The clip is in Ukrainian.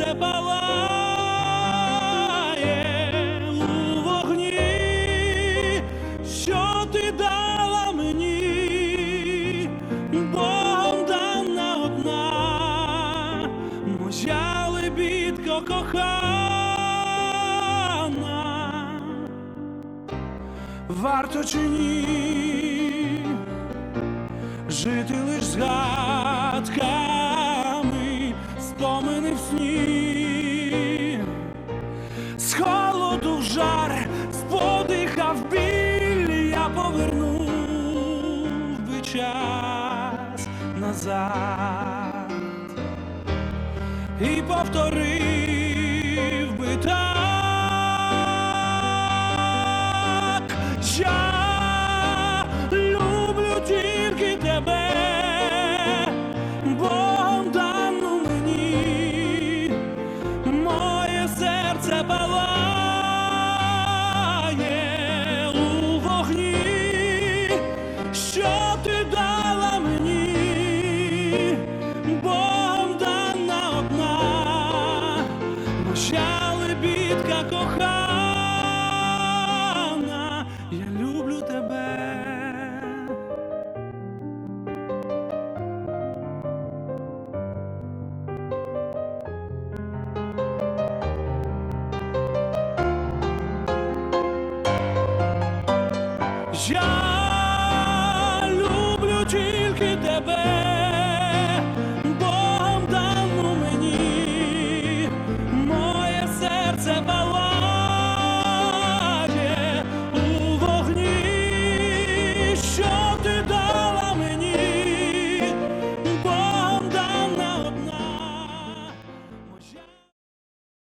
серце палає у вогні, що ти дала мені, Богом дана одна, моя лебідко кохана, варто чи ні? Жити лиш в сні, з холоду в жар, з подиха в біль, я повернув би час назад і повторив би так, я моя лебідка кохана, я люблю тебе. Я люблю тільки тебе,